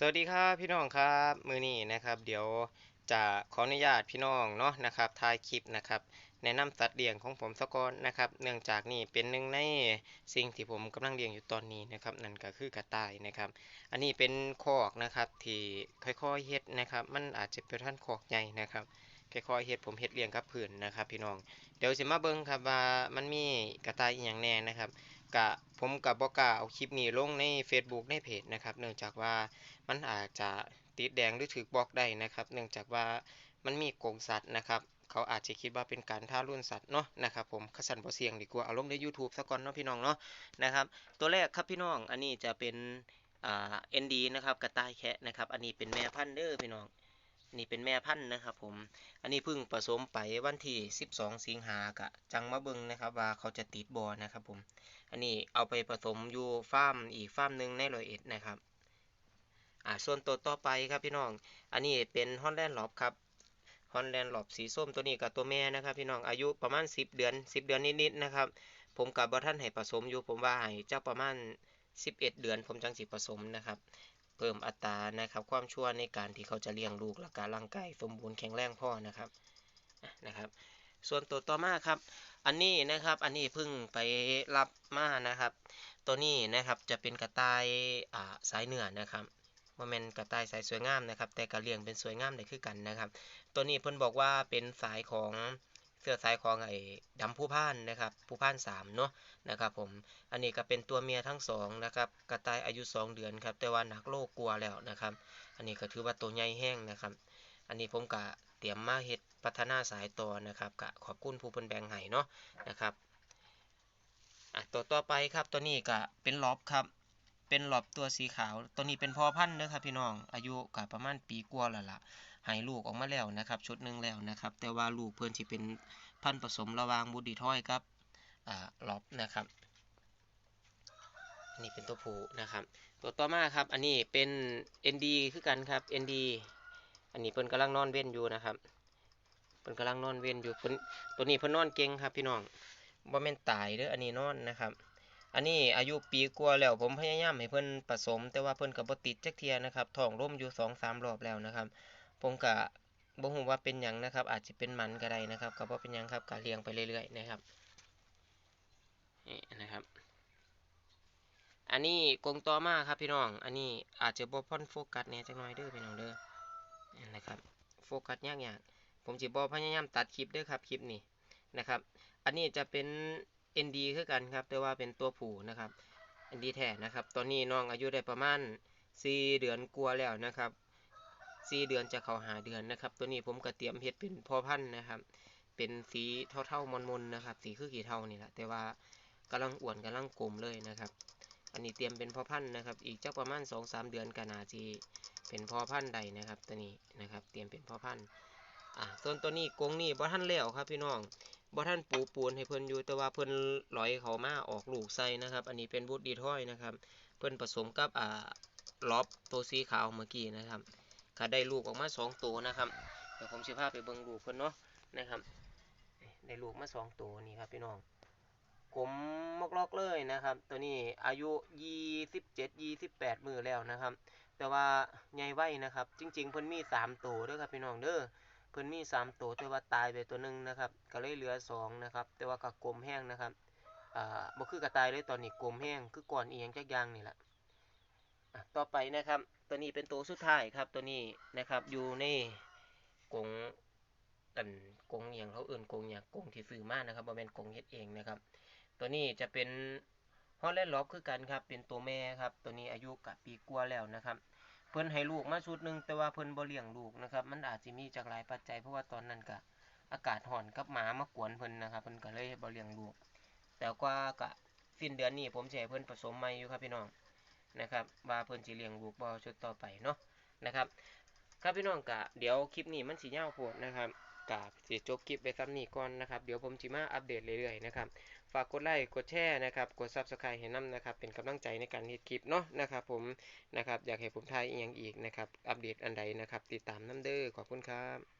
สวัสดีครับพี่น้องครับมือนี้นะครับ เดี๋ยวจะขออนุญาตพี่น้องเนาะนะครับถ่ายคลิปนะครับแนะนำสัตว์เลี้ยงของผมสกอนนะครับเนื่องจากนี่เป็นหนึ่งในสิ่งที่ผมกำลังเลี้ยงอยู่ตอนนี้นะครับนั่นก็คือกระต่ายนะครับ อันนี้เป็นคอกนะครับที่ค่อยๆเฮ็ดนะครับ มันอาจจะเป็นท่านคอกใหญ่นะครับค่อยๆเฮ็ดผมเฮ็ดเลี้ยงกับพื้นนะครับ พี่น้องเดี๋ยวสิมาเบิ่งครับว่ามันมีกระต่ายอย่างแน่นะครับ กะผมกับบอกล้าเอาคลิปนี้ลงใน Facebook ในเพจนะครับ เนื่องจากว่ามันอาจจะติดแดงหรือถูกบล็อกได้นะครับ เนื่องจากว่ามันมีโกงสัตว์นะครับ เขาอาจจะคิดว่าเป็นการท่ารุ่นสัตว์เนาะนะครับผมขสันบ่เสียงดีกว่าเอาลงใน YouTube ซะก่อนเนาะพี่น้องเนาะนะครับ ตัวแรกครับพี่น้องอันนี้จะเป็นอ่า ND นะครับกระต่ายแคะนะครับ อันนี้เป็นแม่พันธุ์เด้อพี่น้อง นี่เป็นแม่พันธุ์นะครับ ผม อันนี้เพิ่งผสมไปวันที่ 12 สิงหากะจังมาเบิงนะครับ ว่าเขาจะติดบอนะครับ ผม อันนี้เอาไปผสมอยู่ฟาร์มอีกฟาร์มหนึ่งในร้อยเอ็ดนะครับอ่าส่วนตัวต่อไปครับพี่น้อง อันนี้เป็นฮอนแลนด์หลอบครับฮอนแลนด์หลอบสีส้มตัวนี้กับตัวแม่นะครับ พี่น้องอายุประมาณ 10 เดือน 10 เดือนนิดๆนะครับ ผมกับบ่ท่านให้ผสมอยู่ผมว่าให้เจ้าประมาณ 11 เดือน ผมจังสิผสมนะครับ เพิ่มอัตรานะครับ ความชั่วในการที่เขาจะเลี้ยงลูกและการร่างกายสมบูรณ์แข็งแรงพ่อนะครับนะครับ ส่วนตัวต่อมาครับ อันนี้นะครับอันนี้เพิ่งไปรับมานะครับ ตัวนี้นะครับจะเป็นกระต่ายอ่าสายเหนือนะครับว่าแมนกระต่ายสายสวยงามนะครับ แต่กระเลียงเป็นสวยงามได้คือกันนะครับ ตัวนี้เพิ่นบอกว่าเป็นสายของ เสื้อสายของไอ้ดำผู้พ่านนะครับผู้พ่านสามเนาะนะครับผมอันนี้ก็เป็นตัวเมียทั้งสองนะครับกระต่ายอายุ 2 เดือนครับแต่ว่าหนักโลกกลัวแล้วนะครับ อันนี้ก็ถือว่าตัวใหญ่แห้งนะครับ อันนี้ผมกะเตรียมมาเฮ็ดพัฒนาสายต่อนะครับกะขอบคุณผู้เพิ่นแบงให้เนาะนะครับอะตัวต่อไปครับตัวนี้ก็เป็นลอบครับเป็นหลอบตัวสีขาว ตัวนี้เป็นพ่อพันธุ์นะครับพี่น้อง อายุกับประมาณปีกว่าแล้วล่ะ ให้ลูกออกมาแล้วนะครับชุดหนึ่งแล้วนะครับ แต่ว่าลูกเพื่อนที่เป็นพันธุ์ผสมระหว่างบูดีทอยครับอ่าหลอบนะครับอันนี้เป็นตัวผู้นะครับ ตัวต่อมาครับ อันนี้เป็น ND คือกันครับ ND อันนี้เพิ่นกำลังนอนเว้นอยู่นะครับเพิ่นกำลังนอนเว้นอยู่เพิ่นตัวนี้เพิ่นนอนเก่งครับพี่น้องบ่แม่นตายเด้ออันนี้นอนนะครับ อันนี้อายุปีกว่าแล้วผมพยายามให้เพิ่นผสม แต่ว่าเพิ่นก็บ่ติดจักเทียนะครับท้องร่มอยู่2-3รอบแล้วนะครับ ผมก็บ่ฮู้ว่าเป็นหยังนะครับ อาจจะเป็นมันก็ได้นะครับก็บ่เป็นหยังครับก็เลี้ยงไปเรื่อยๆนะครับนี่นะครับ อันนี้กรงต่อมาครับพี่น้อง อันนี้อาจจะบ่พ่นโฟกัสแหน่ยจักหน่อยเด้อพี่น้องเด้อนะครับโฟกัสยากๆผมสิบ่พยายามตัดคลิปเด้อครับคลิปนี้นะครับ อันนี้จะเป็น ND คือกันครับ แต่ว่าเป็นตัวผู้นะครับ ND แท้นะครับ ตอนนี้น้องอายุได้ประมาณ4เดือนกว่าแล้วนะครับ 4เดือนจะเข้าหาเดือนนะครับ ตัวนี้ผมก็เตรียมเฮ็ดเป็นพ่อพันธุ์นะครับ เป็นสีเท่าๆมนๆนะครับ สีคือกี่เท่านี่แหละแต่ว่ากำลังอ้วนกำลังกลมเลยนะครับ อันนี้เตรียมเป็นพ่อพันธุ์นะครับ อีกจักประมาณ2-3เดือนก็น่าสิเป็นพ่อพันธุ์ใดนะครับ ตัวนี้นะครับ เตรียมเป็นพ่อพันธุ์อ่าส่วนตัวนี้กงนี่บ่ทันแล้วครับพี่น้องบ่ทันปูปูนให้เพิ่นอยู่แต่ว่าเพิ่นลอยเขามาออกลูกใส่นะครับ อันนี้เป็นบูดดีถ้อยนะครับ เพิ่นผสมกับอ่าล็อบตัวสีขาวเมื่อกี้นะครับ ก็ได้ลูกออกมาสองตัวนะครับเดี๋ยวผมสิพาไปเบิ่งลูกเพิ่นเนาะนะครับได้ลูกมาสองตัวนี่ครับพี่น้องกลมมกลอกเลยนะครับ ตัวนี้อายุ 27 28 มือแล้วนะครับ แต่ว่าใหญ่ไว้นะครับ จริง ๆ เพิ่นมีสามตัวด้อครับพี่น้องเด้อเพิ่นมีสามตัวแต่ว่าตายไปตัวหนึ่งนะครับก็เลยเหลือสองนะครับ แต่ว่าก็กลมแห้งนะครับอ่าบ่คือกระตายเลยตอนนี้กลมแห้งคือก่อนเอียงจักอย่างนี่แหละ ต่อไปนะครับ ตัวนี้เป็นตัวสุดท้ายครับ ตัวนี้นะครับอยู่ในกรงอันกรงเอียงเขาเอื่นกรงอย่างกรงที่ซื้อมานะครับบ่แม่นกรงเฮ็ดเองนะครับ ตัวนี้จะเป็นฮอลแลนด์ล็อบคือกันครับ เป็นตัวแม่ครับ ตัวนี้อายุกับปีกว่าแล้วนะครับ เพิ่นให้ลูกมาชุดหนึ่งแต่ว่าเพิ่นบ่เลี้ยงลูกนะครับ มันอาจสิมีจากหลายปัจจัยเพราะว่าตอนนั้นก็อากาศร้อนกับหมามากวนเพิ่นนะครับเพิ่นก็เลยบ่เลี้ยงลูก แต่ว่าก็สิ้นเดือนนี้ผมสิให้เพิ่นผสมใหม่อยู่ครับพี่น้อง นะครับว่าเพิ่นสิเลี้ยงลูกบ่ชุดต่อไปเนาะนะครับครับพี่น้องก็เดี๋ยวคลิปนี้มันสิยาโพดนะครับก็สิจบคลิปไว้ซ้ำนี้ก่อนนะครับเดี๋ยวผมสิมาอัปเดตเรื่อยๆนะครับฝากกดไลค์กดแชร์นะครับกด Subscribe ให้น้ำนะครับเป็นกำลังใจในการเฮ็ดคลิปเนาะนะครับผมนะครับอยากให้ผมถ่ายอีกอย่างอีกนะครับอัปเดตอันใดนะครับติดตามน้ำเด้อขอบคุณครับ